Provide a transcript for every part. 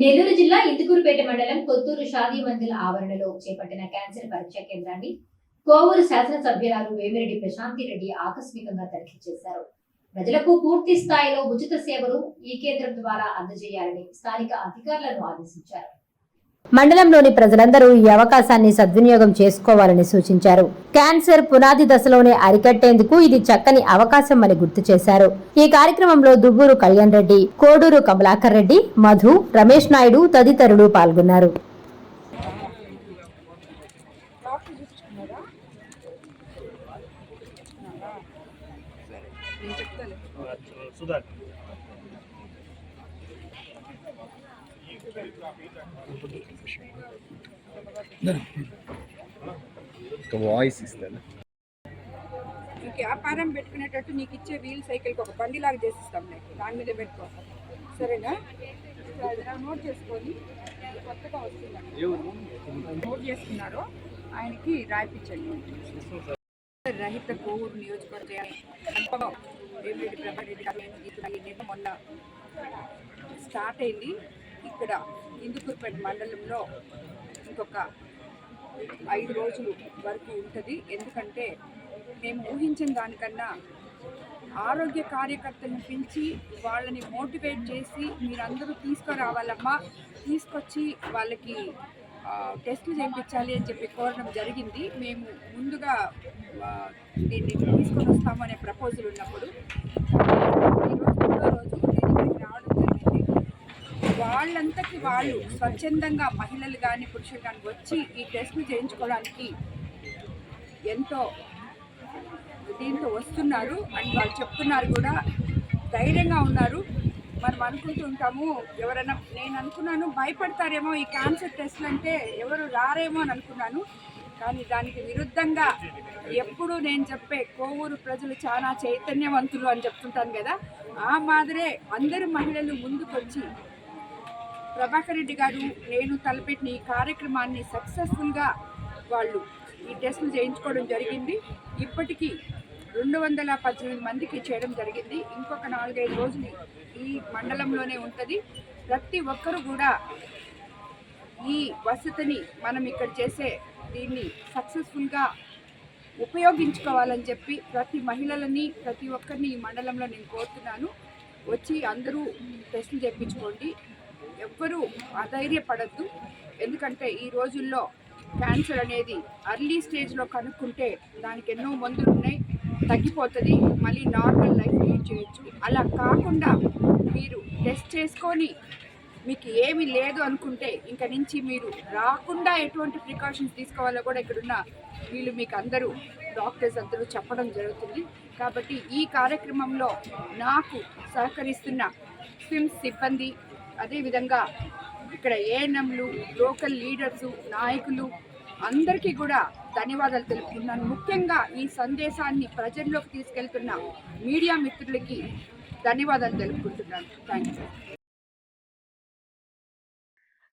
నెల్లూరు జిల్లా ఇందుకూరుపేట మండలం కొత్తూరు షాదీ మందిల్ ఆవరణలో చేపట్టిన క్యాన్సర్ పరీక్ష కేంద్రాన్ని కోవూరు శాసనసభ్యురాలు వేమిరెడ్డి ప్రశాంతి రెడ్డి ఆకస్మికంగా తనిఖీ చేశారు. ప్రజలకు పూర్తి స్థాయిలో ఉచిత సేవలు ఈ కేంద్రం ద్వారా అందజేయాలని స్థానిక అధికారులను ఆదేశించారు. మండలంలోని ప్రజలందరూ ఈ అవకాశాన్ని సద్వినియోగం చేసుకోవాలని సూచించారు. క్యాన్సర్ పునాది దశలోనే అరికట్టేందుకు ఇది చక్కని అవకాశం అని గుర్తు చేశారు. ఈ కార్యక్రమంలో దువ్వూరు కళ్యాణ్ రెడ్డి కోడూరు కమలాకర్ రెడ్డి మధు రమేష్ నాయుడు తదితరులు పాల్గొన్నారు. వాయిస్ ఇస్తాను. వ్యాపారం పెట్టుకునేటట్టు నీకు ఇచ్చే వీల్ సైకిల్కి ఒక బండిలాగా చేసిస్తాం నేను. దాని మీద పెట్టుకో. సరేనా? అది నా నోట్ చేసుకొని కొత్తగా వస్తున్నాను నోట్ చేసుకున్నారో ఆయనకి రాయిపించండి రహిత కోవూరు నియోజకవర్గం నేను మొన్న స్టార్ట్ అయింది. ఇక్కడ ఇందుకూరుపేట మండలంలో ఇంకొక ఐదు రోజులు వరకు ఉంటుంది. ఎందుకంటే మేము ఊహించిన దానికన్నా ఆరోగ్య కార్యకర్తలను పిలిచి వాళ్ళని మోటివేట్ చేసి మీరందరూ తీసుకురావాలమ్మా తీసుకొచ్చి వాళ్ళకి టెస్టులు చేయించాలి అని చెప్పి కోరడం జరిగింది. మేము ముందుగా దీన్ని తీసుకొని వస్తామనే ప్రపోజల్ ఉన్నప్పుడు వాళ్ళు స్వచ్ఛందంగా మహిళలు కానీ పురుషులు కానీ వచ్చి ఈ టెస్టులు చేయించుకోవడానికి ఎంతో దీంతో వస్తున్నారు. అండ్ వాళ్ళు చెప్తున్నారు కూడా. ధైర్యంగా ఉన్నారు. మనం అనుకుంటుంటాము ఎవరైనా నేను అనుకున్నాను భయపడతారేమో ఈ క్యాన్సర్ టెస్ట్లు అంటే ఎవరు రారేమో అని అనుకున్నాను. కానీ దానికి విరుద్ధంగా ఎప్పుడు నేను చెప్పే కోవూరు ప్రజలు చాలా చైతన్యవంతులు అని చెప్తుంటాను కదా. ఆ మాదిరే అందరు మహిళలు ముందుకొచ్చి ప్రభాకర్ రెడ్డి గారు నేను తలపెట్టిన ఈ కార్యక్రమాన్ని సక్సెస్ఫుల్గా వాళ్ళు ఈ టెస్టులు చేయించుకోవడం జరిగింది. ఇప్పటికీ రెండు వందల పద్దెనిమిది మందికి చేయడం జరిగింది. ఇంకొక నాలుగైదు రోజులు ఈ మండలంలోనే ఉంటుంది. ప్రతి ఒక్కరు కూడా ఈ వసతిని మనం ఇక్కడ చేసే దీన్ని సక్సెస్ఫుల్గా ఉపయోగించుకోవాలని చెప్పి ప్రతి మహిళలని ప్రతి ఒక్కరిని ఈ మండలంలో నేను కోరుతున్నాను. వచ్చి అందరూ టెస్టులు చేయించుకోండి. ఎవ్వరూ అధైర్యపడద్దు. ఎందుకంటే ఈ రోజుల్లో క్యాన్సర్ అనేది అర్లీ స్టేజ్లో కనుక్కుంటే దానికి ఎన్నో మందులు ఉన్నాయి తగ్గిపోతుంది మళ్ళీ నార్మల్ లైఫ్ లీడ్ చేయొచ్చు. అలా కాకుండా మీరు టెస్ట్ చేసుకొని మీకు ఏమీ లేదు అనుకుంటే ఇంక నుంచి మీరు రాకుండా ఎటువంటి ప్రికాషన్స్ తీసుకోవాలో కూడా ఇక్కడున్న వీళ్ళు మీకు అందరూ డాక్టర్స్ అందరూ చెప్పడం జరుగుతుంది. కాబట్టి ఈ కార్యక్రమంలో నాకు సహకరిస్తున్న స్విమ్స్ సిబ్బంది అదేవిధంగా ఇక్కడ ఏఎన్ఎంలు లోకల్ లీడర్సు నాయకులు అందరికీ కూడా ధన్యవాదాలు తెలుపుతున్నాను. ముఖ్యంగా ఈ సందేశాన్ని ప్రజల్లోకి తీసుకెళ్తున్న మీడియా మిత్రులకి ధన్యవాదాలు తెలుపుకుంటున్నాను. థ్యాంక్ యూ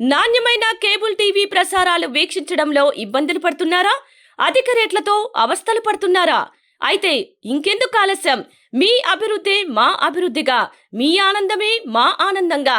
నాణ్యమైన కేబుల్ టీవీ ప్రసారాలు వీక్షించడంలో ఇబ్బందులు పడుతున్నారా? అధిక రేట్లతో అవస్థలు పడుతున్నారా? అయితే ఇంకెందుకు ఆలస్యం? మీ అభివృద్ధి మా అభివృద్ధిగా. మీ ఆనందమే మా ఆనందంగా.